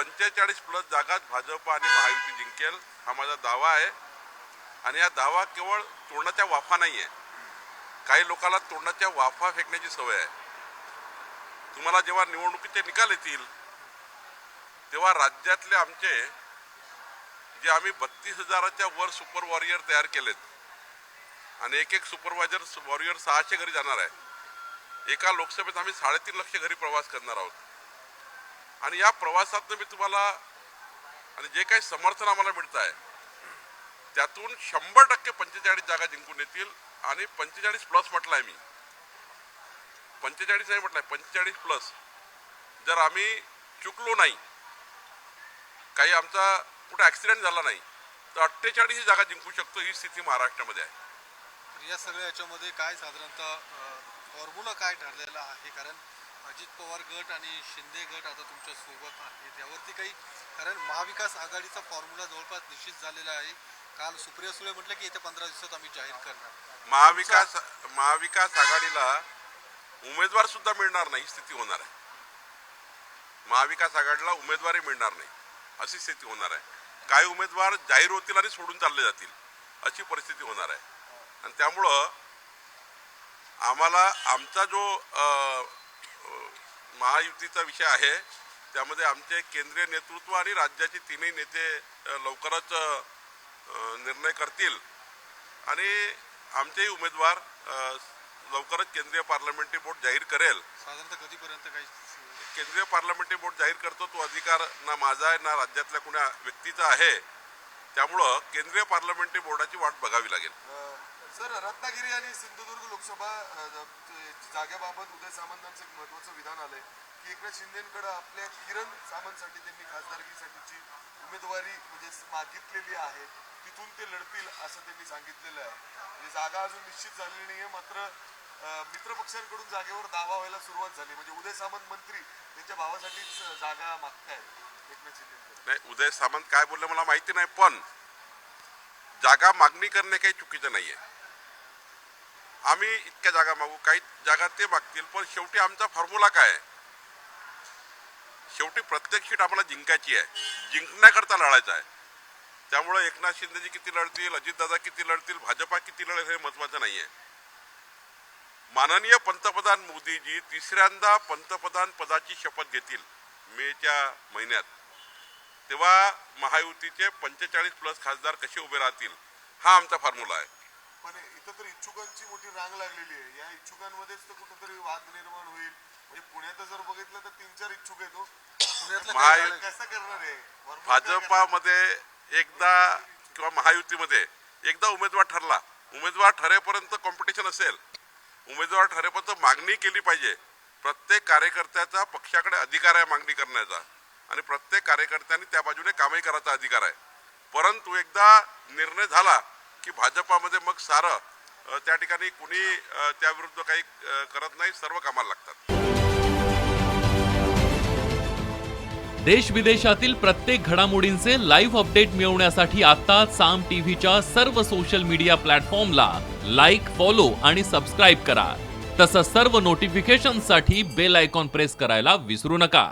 पंचेचाळीस प्लस जागात भाजप आणि महायुती जिंकेल हा माझा दावा आहे. आणि हा दावा केवळ तोंडाच्या वाफा नाही आहे काही लोकांना तोंडाच्या वाफा फेकण्याची सवय आहे. तुम्हाला जेव्हा निवडणुकीचे निकाल येतील तेव्हा राज्यातले आमचे जे आम्ही बत्तीस हजाराच्या वर सुपर वॉरियर तयार केलेत आणि एक एक सुपरवायझर वॉरियर सहाशे घरी जाणार आहे. एका लोकसभेत आम्ही साडेतीन लक्ष घरी प्रवास करणार आहोत. आणि या प्रवासातनं मी तुम्हाला आणि जे काही समर्थन आम्हाला मिळत आहे त्यातून शंभर टक्के पंचेचाळीस जागा जिंकून येतील आणि पंचेचाळीस प्लस म्हटलं आहे मी. पंचेचाळीस नाही म्हटलंय पंचेचाळीस प्लस जर आम्ही चुकलो नाही काही आमचा कुठे ॲक्सिडेंट झाला नाही तर अठ्ठेचाळीस ही जागा जिंकू शकतो ही स्थिती महाराष्ट्रामध्ये आहे. तर या सगळ्या याच्यामध्ये काय साधारणतः फॉर्म्युला काय ठरलेला आहे? कारण अजित पवार गट आणि शिंदे गट आता तुमच्यासोबत आहेत यावरती काही कारण महाविकास आघाडीचा फॉर्म्युला जवळपास निश्चित झालेला आहे. काल सुप्रिया सुळे म्हटलं की येत्या पंधरा दिवसात आम्ही जाहीर करणार. महाविकास महाविकास आघाडीला उमेदवार सुद्धा मिळणार नाही स्थिती होणार आहे. महाविकास आघाडीला उमेदवारी मिळणार नाही अशी स्थिती होणार आहे. काही उमेदवार जाहीर होतील आणि सोडून चालले जातील अशी परिस्थिती होणार आहे. आणि त्यामुळं आम्हाला आमचा जो अ, महायुतीचा विषय आहे. त्यामध्ये आमचे केंद्रीय नेतृत्व आणि राज्याचे तीनही नेते लवकरच निर्णय करतील. आणि आमचेही उमेदवार लवकरच केंद्रीय पार्लमेंटरी बोर्ड जाहीर करेल. साधारणतः कधीपर्यंत काही केंद्रीय पार्लमेंटरी बोर्ड जाहीर करतो तो अधिकार ना माझा आहे ना राज्यातल्या कुण्या व्यक्तीचा आहे. त्यामुळं केंद्रीय पार्लमेंटरी बोर्डाची वाट बघावी लागेल. सर रत्नागिरी आणि सिंधुदुर्ग लोकसभा जागेबाबत उदय सामंतांचं एक महत्वाचं विधान आलंय की एकनाथ शिंदेकडे आपल्या किरण सामंतसाठी त्यांनी खासदारकीसाठीची उमेदवारी म्हणजे मागितलेली आहे. तिथून ते लढतील असं त्यांनी सांगितलेलं आहे. म्हणजे जागा अजून निश्चित झालेली नाहीये मात्र मित्रपक्षांकडून मित्र पक्षांकडून जागेवर दावा व्हायला सुरुवात झाली. म्हणजे उदय सामंत मंत्री त्यांच्या भावासाठीच जागा मागतायत एकनाथ शिंदे नाही उदय सामंत काय बोलले मला माहिती नाही पण जागा मागणी करणे काही चुकीचं नाहीये. आम्ही इतक्या जागा मागू काही जागा ते मागतील पण शेवटी आमचा फॉर्म्युला काय? आहे शेवटी प्रत्येक सीट आम्हाला जिंकायची आहे. जिंकण्याकरता लढायचं आहे. त्यामुळे एकनाथ शिंदेजी किती लढतील अजितदादा किती लढतील भाजपा किती लढेल हे महत्वाचं आहे माननीय पंतप्रधान मोदीजी तिसऱ्यांदा पंतप्रधान पदाची शपथ घेतील मेच्या महिन्यात. तेव्हा महायुतीचे पंचेचाळीस प्लस खासदार कसे उभे राहतील हा आमचा फॉर्म्युला आहे. पण इथं तर इच्छुकांची मोठी रांग लागलेली आहे. या इच्छुकांमध्येच तर कुठेतरी वाद निर्माण होईल. म्हणजे पुण्यात जर बघितलं तर तीन चार इच्छुक येतो काय झालं? कसं करणार आहे? भाजपामध्ये एकदा किंवा महायुतीमध्ये एकदा उमेदवार ठरला. उमेदवार ठरेपर्यंत कॉम्पिटिशन असेल. उमेदवार ठरेपर्यंत मागणी केली पाहिजे. प्रत्येक कार्यकर्त्याचा पक्षाकडे अधिकार आहे मागणी करण्याचा. आणि प्रत्येक कार्यकर्त्यांनी त्या बाजूने कामही करायचा अधिकार आहे. परंतु एकदा निर्णय झाला की भाजपामध्ये मग सारं त्या ठिकाणी कुणी त्याविरुद्ध काही करत नाही सर्व कामाला लागतात. देश विदेशातील प्रत्येक घडामोडींचे लाईव्ह अपडेट मिळवण्यासाठी आता साम टीव्हीच्या सर्व सोशल मीडिया प्लॅटफॉर्मला लाईक फॉलो आणि सबस्क्राईब करा. तसंच सर्व नोटिफिकेशनसाठी बेल आयकॉन प्रेस करायला विसरू नका.